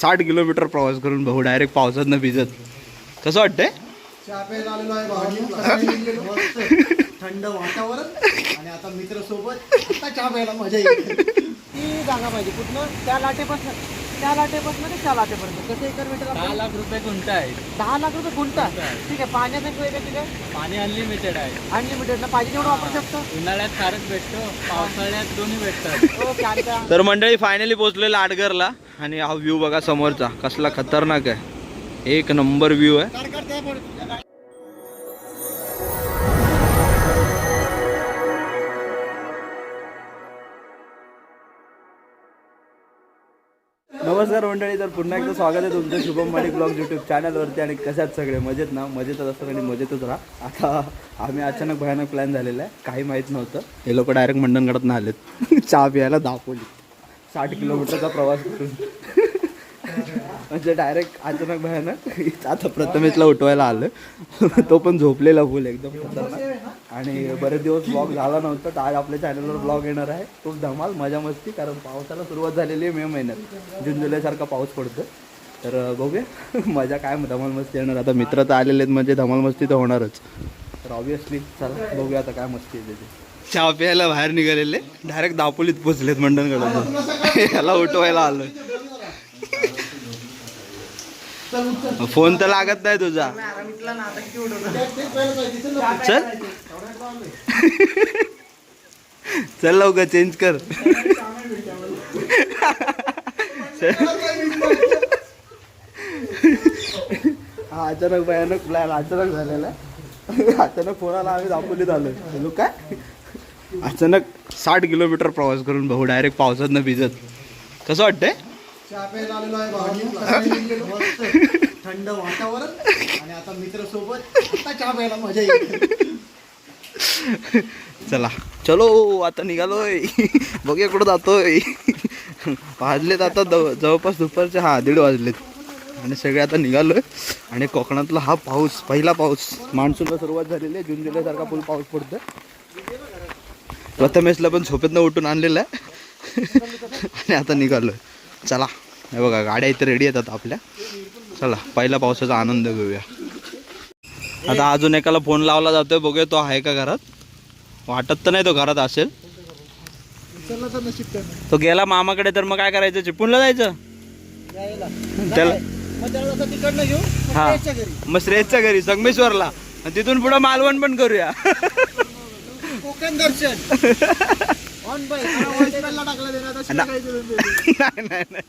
साठ किलोमीटर प्रवास करून भाऊ डायरेक्ट पावसात न भिजत. कसं वाटतंय? थंड वातावरण. आणि आता मित्र सोबत आता चहा प्यायला मजा येईल. ती जागा पाहिजे. कुठनं? त्या लाटेपासून. त्या लाटेपासून ते त्या लाटेपर्यंत. कसं एकर मीटर दहा लाख रुपये गुंठा आहे. दहा लाख रुपये गुंठा. ठीक आहे पाण्याचं सोय का आहे पाणी अनलिमिटेड आहे. अनलिमिटेड ना पाहिजे तेवढं वापरू शकतो? उन्हाळ्यात खारच भेटतो पावसाळ्यात दोन्ही भेटतात. तर मंडळी फायनली पोहोचलेलं आडगरला आणि हा व्ह्यू बघा समोरचा. कसला खतरनाक आहे. एक नंबर व्ह्यू आहे. नमस्कार मंडळी तर पुन्हा एकदा स्वागत आहे तुमचं शुभम माडी ब्लॉग यूट्यूब चॅनलवरती आणि कशात सगळे? मजेत ना? मजेतच असतात आणि मजेतच राहा. आता आम्ही अचानक भयानक प्लॅन झालेला आहे. काही माहीत नव्हतं. हे लोक डायरेक्ट मंडणगडात ना आलेत. चहा प्यायला दाखवली. साठ किलोमीटरचा प्रवास करून. म्हणजे डायरेक्ट अचानक भयानक आता प्रथमेशला उठवायला आलं तो पण झोपलेला फुल एकदम खतरनाक. आणि बरेच दिवस ब्लॉग झाला नव्हता तर आज आपल्या चॅनलवर ब्लॉग येणार आहे. खूप धमाल मजा मस्ती कारण पावसाला सुरुवात झालेली आहे मे महिन्यात. जून जुलैसारखा पाऊस पडतो तर बघूया. मजा काय धमाल मस्ती येणार. आता मित्र तर आलेले आहेत म्हणजे धमाल मस्ती तर होणारच. तर ऑब्विसली चला बघूया आता काय मस्ती आहे त्याची. चहा प्यायला बाहेर निघालेले. डायरेक्ट दापोलीत पोचलेत मंडणकडे याला उठवायला आलं फोन तर लागत नाही तुझा. चल. चल लवकर चेंज कर. हा अचानक भयानक प्लॅन अचानक झालेला अचानक फोन आला आम्ही दापोलीत आलो हॅलो काय? अचानक साठ किलोमीटर प्रवास करून भाऊ डायरेक्ट पावसात न भिजत. कसं वाटतंय? आहे थंड वातावरण. आणि आता मित्र सोबत चहा प्यायला मजा येईल. चला. चलो आता निघालोय. बघूया कुठं जातोय. वाजलेत आता जवळपास दुपारचे हा दीड वाजलेत. आणि सगळे आता निघालोय. आणि कोकणातला हा पाऊस पहिला पाऊस. मान्सूनला सुरुवात झालेली आहे. जून जुलैसारखा फुल पाऊस पडतोय. प्रथमेशला पण झोपेतनं उठून आणलेलं आहे. आणि आता निघालोय. चला. हे बघा गाड्या इथे रेडी येतात आपल्या. चला पहिला पावसाचा आनंद घेऊया. आता अजून एकाला फोन लावला जातोय. बघूया तो आहे का घरात. वाटत तर नाही तो घरात असेल. तो गेला मामाकडे तर मग काय करायचं? चिपूनला जायचं? त्याला मग श्रेयच्या हा. घरी मग घरी संगमेश्वरला. तिथून पुढे मालवण पण करूया. कोकण दर्शन. ऑन बाय टाकला देणार आता काय करून देऊ? नाही. नाही नाही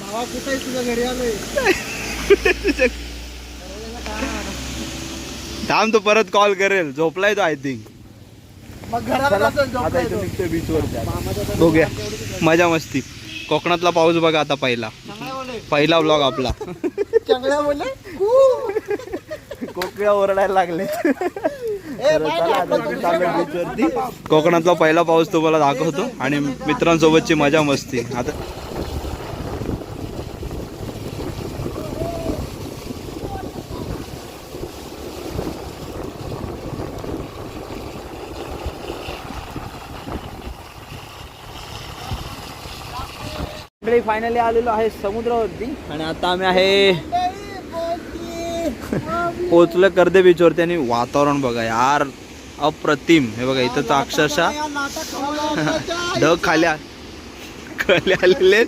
भावा कुठे आहे तुझ्या घरी आलोय. थांब तो परत कॉल करेल. झोपलाय तो आय थिंक मग घराला आता झोपलाय इथे तो. निघतोय बीचवर मामाच्या घरी बघूया. मजा मस्ती. कोकणातला पाऊस बघा आता पहिला. चांगला पहिला ब्लॉग आपला. चांगला बोले कोकण्या ओरडायला लागले. कोकणातला पहिला पाऊस तुम्हाला दाखवतो आणि मित्रांसोबतची मजा मस्ती. आता फायनली आलेलो आहे समुद्रावरती. आणि आता आम्ही आहे पोचलं कर्दे बीचवरती आणि वातावरण बघा यार अप्रतिम. हे बघा इथं तर अक्षरशः. ढग खाली आ- खाली आलेले.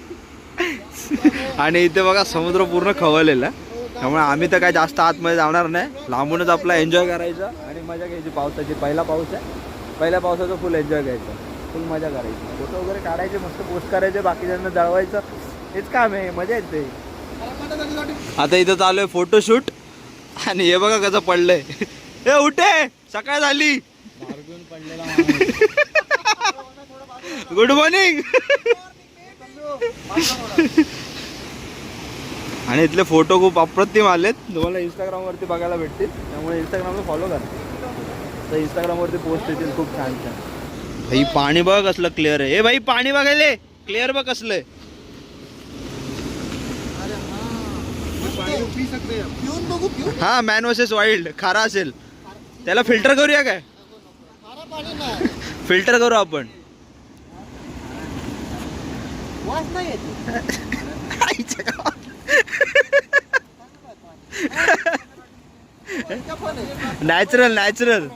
आणि इथे बघा समुद्र पूर्ण खवळलेला. आहे. त्यामुळे आम्ही तर काय जास्त आतमध्ये जाणार नाही. लांबूनच आपला एन्जॉय करायचा आणि मजा घ्यायची पावसाची. पहिला पाऊस आहे. पहिल्या पावसाचा फुल एन्जॉय घ्यायचा फुल मजा करायची. फोटो वगैरे काढायचे मस्त पोस्ट करायचे बाकीच्यांना जळवायचं. हेच काम आहे मजा येते. आता इथं चालू आहे फोटोशूट आणि हे बघा कसं पडलंय. हे उठे. सकाळ झाली. गुड मॉर्निंग आणि इथले फोटो खूप अप्रतिम आलेत. तुम्हाला इंस्टाग्रामवरती बघायला भेटतील. त्यामुळे इंस्टाग्रामला फॉलो करा. तर इंस्टाग्रामवरती पोस्ट येतील खूप छान छान. भाई पाणी बघ कसलं क्लिअर आहे. ए भाई पाणी बघायले. क्लिअर बघ कसलंय पिऊन बघू पिऊन हा मॅन वर्सेस वाईल्ड खारा असेल. त्याला फिल्टर करूया काय? फिल्टर करू आपण. नॅचरल नॅचरल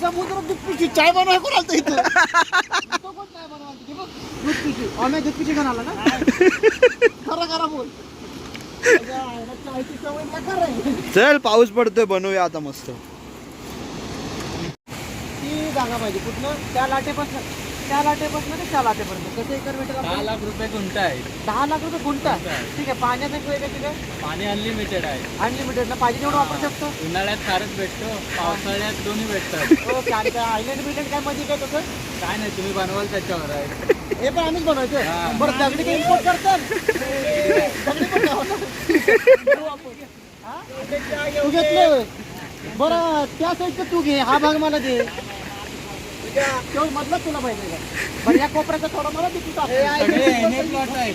समुद्र चाय बनवाय कोण आलतं इथं चाय पिशी आम्ही दूध पिशी घेऊन आला ना खरं खरं बोल चल पाऊस पडतोय बनवूया आता मस्त. ती जागा पाहिजे. कुठनं? त्या लाटेपासून. त्या लाटेपासून ते त्या लाटेपर्यंत. कसं एकर दहा? लाख रुपये गुंठा आहे. दहा लाख रुपये गुंठा? ठीक आहे पाण्याचं सोय काय तिथे पाणी अनलिमिटेड आहे. अनलिमिटेड ना? पाहिजे तेवढं वापरू शकतो? उन्हाळ्यात फारच भेटतो पावसाळ्यात दोन्ही भेटतात. ओके आणि काय आयलंड बिलंड काय मध्ये काय तसं? काय नाही तुम्ही बनवाल त्याच्यावर आहे. हे पण आम्हीच बनवायचं हा. बरं दगडी काही इम्पोर्ट करतात दगडी पण. हा? तू घेतलं होय? बरं त्या साईडचं तू घे हा भाग मला दे मधलं तुला पाहिजे का बरं या कोपऱ्याचा थोडा मला दे तू आहे.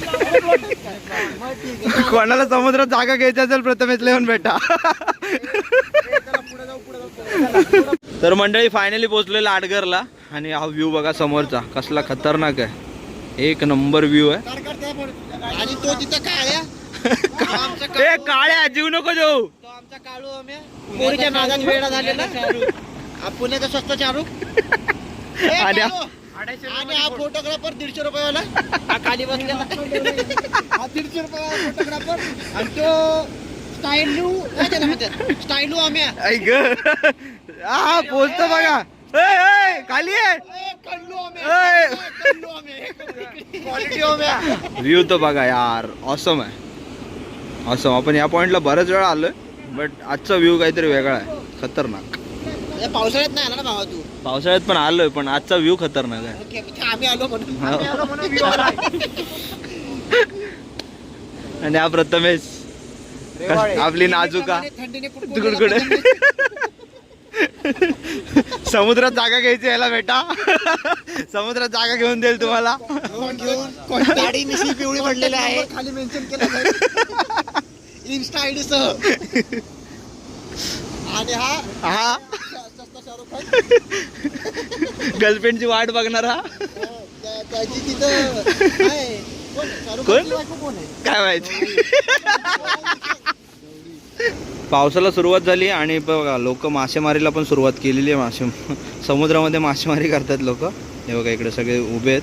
कोणाला समुद्रात जागा घ्यायची असेल प्रथमेश लिहून भेटा चला, पुढे जाऊ पुढे जाऊ. तर मंडळी फायनली पोहोचलेलं आडगरला. आणि हा व्ह्यू बघा समोरचा. कसला खतरनाक आहे. एक नंबर व्ह्यू आहे. आणि तो तिथं काळ्या. ए काळ्या जीव नको जाऊ तो आमचा काळू आम्ही. पोरीच्या नादात वेळा झालेला. हा पुण्याचा स्वस्त चारूक ए, आणि हा- काळू. आणि हा फोटोग्राफर दीडशे रुपयावाला. हा खाली बसलेला. हा दीडशे रुपयावाला फोटोग्राफर आणि तो स्टाईलू आम्ही ऐक. हा पोचतो बघा. खाली आहे. व्ह्यू तर बघा यार ऑसम आहे. ऑसम आपण या पॉइंटला बऱ्याच वेळा आलोय बट आजचा व्ह्यू काहीतरी वेगळा आहे. खतरनाक. पावसाळ्यात नाही आला ना भावा तू? पावसाळ्यात पण आलोय पण आजचा व्ह्यू खतरनाक आहे. ओके आम्ही आलो म्हणून. हो. आणि हा प्रथमेश. आपली नाजुका थंडीने कुठं तिकडे कुठे समुद्रात जागा घ्यायची याला बेटा. समुद्रात जागा घेऊन देईल तुम्हाला. पिवळी पडलेली आहे? खाली मेन्शन केलं इन्स्टा आयडी सह. आणि हा? हा. गर्लफ्रेंडची वाट बघणार. हा त्या- त्याची तिथं. कोण? काय माहिती? पावसाला सुरुवात झाली आणि बघा लोक मासेमारीला पण सुरुवात केलेली आहे मासे समुद्रामध्ये मासेमारी करतात लोक. हे बघा इकडे सगळे उभे आहेत.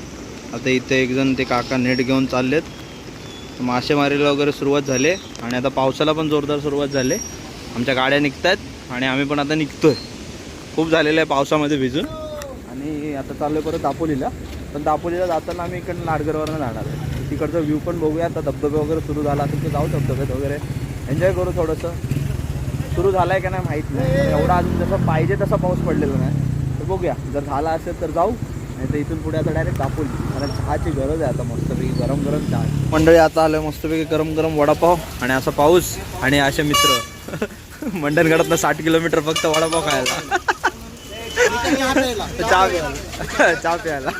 आता इथे एक जण ते काका नेट घेऊन चाललेत. मासेमारीला वगैरे सुरुवात झाली आणि आता पावसाला पण जोरदार सुरुवात झाली. आमच्या गाड्या निघत आहेत आणि आम्ही पण आता निघतोय. खूप झालेलं आहे पावसामध्ये भिजून. आणि आता चाललोय परत दापोलीला. पण दापोलीला जाताना आम्ही इकडनं नाडगरवरनं जाणार आहे. तिकडचा व्ह्यू पण बघूया. आता धबधबे वगैरे सुरू झाला असेल तर जाऊ धबधब्यात वगैरे. एन्जॉय करू थोडंसं. सुरू झालं आहे का नाही माहीत नाही. एवढा अजून जसं पाहिजे तसा पाऊस पडलेला नाही. तर बघूया. जर झाला असेल तर जाऊ. नाही तर इथून पुढे आता डायरेक्ट दापोली. कारण चहाची गरज आहे आता मस्तपैकी. गरम गरम चहा. मंडळी आता आलं मस्तपैकी गरम गरम वडापाव आणि असा पाऊस आणि असे मित्र. मंडणगडातनं साठ किलोमीटर फक्त वडापाव खायला. चहा प्यायला. चहा प्यायला.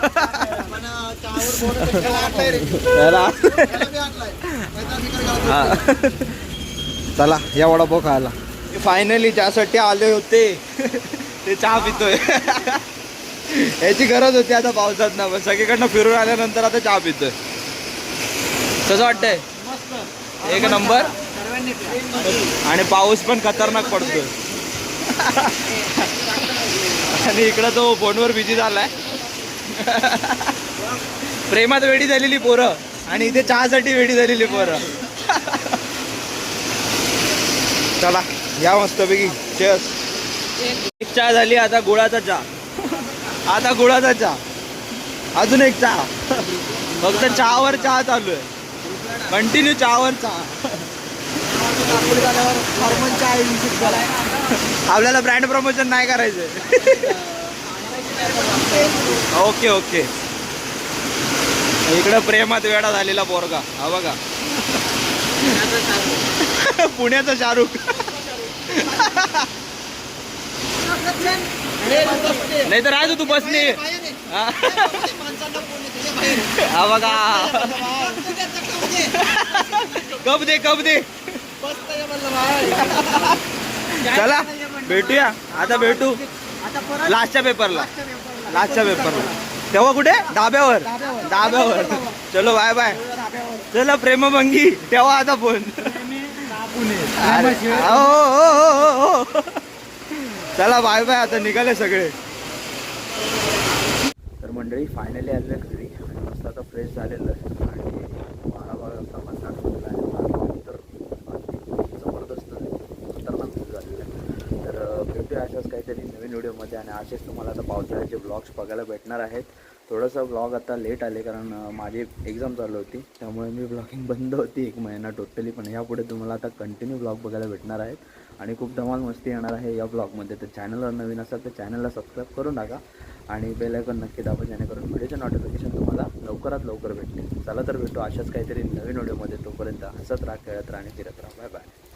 चला या वडापाव खायला फायनली ज्यासाठी आले होते. ते चहा पितोय. याची गरज होती आता पावसात ना पण सगळीकडनं फिरून आल्यानंतर आता चहा पितोय. कसं वाटतंय? मस्त एक नंबर. आणि पाऊस पण खतरनाक पडतोय. आणि इकडं तो फोनवर बिझी झालाय. प्रेमात वेडी झालेली पोरं आणि इथे चहासाठी वेडी झालेली पोरं. चला या मस्तपैकी. चेस एक चहा झाली आता गुळाचा चहा. आता गुळाचा चहा. अजून एक चहा. फक्त चहावर चहा चालू आहे. कंटिन्यू चहावर चहा. आपल्याला ब्रँड प्रमोशन नाही करायचं ओके ओके. इकडं प्रेमात वेडा झालेला पोरगा. हा बघा. पुण्याचा शाहरुख. नाही तर राहतो तू बसली हा बघा. कब दे कब दे. चला भेटूया. आता भेटू. लास्टच्या पेपरला लास्टच्या पेपरला तेव्हा कुठे? डाब्यावर डाब्यावर चलो बाय बाय चला प्रेमभंगी. तेव्हा आता फोन हो, हो, हो, हो चला बाय बाय आता निघाले सगळे. तर मंडळी फायनली आलेलं घरी. मस्त आता फ्रेश झालेलं. आणि बारा बारा मस्त आठवलेला आहे वातावरण तर अगदी जबरदस्त खतरनाक खूप झालेलं आहे तर अं, भेटूया अशाच काहीतरी नवीन व्हिडिओमध्ये आणि असेच तुम्हाला आता पावसाळ्याचे ब्लॉग्स बघायला भेटणार आहेत. थोडंसं ब्लॉग आता लेट आले कारण माझी एक्झाम चालू होती. त्यामुळे मी ब्लॉगिंग बंद होती एक महिना टोटली पण यापुढे तुम्हाला आता कंटिन्यू ब्लॉग बघायला भेटणार आहेत. आणि खूप धमाल मस्ती येणार आहे या ब्लॉगमध्ये तर चॅनलवर नवीन असाल तर चॅनलला सबस्क्राईब करून टाका आणि बेल नक्की दाबा जेणेकरून व्हिडिओचे नोटिफिकेशन तुम्हाला लवकरात लवकर भेटतील. चला तर भेटू अशाच काहीतरी नवीन व्हिडिओमध्ये. तोपर्यंत हसत राहा खेळत राहा आणि फिरत राहा. Bye bye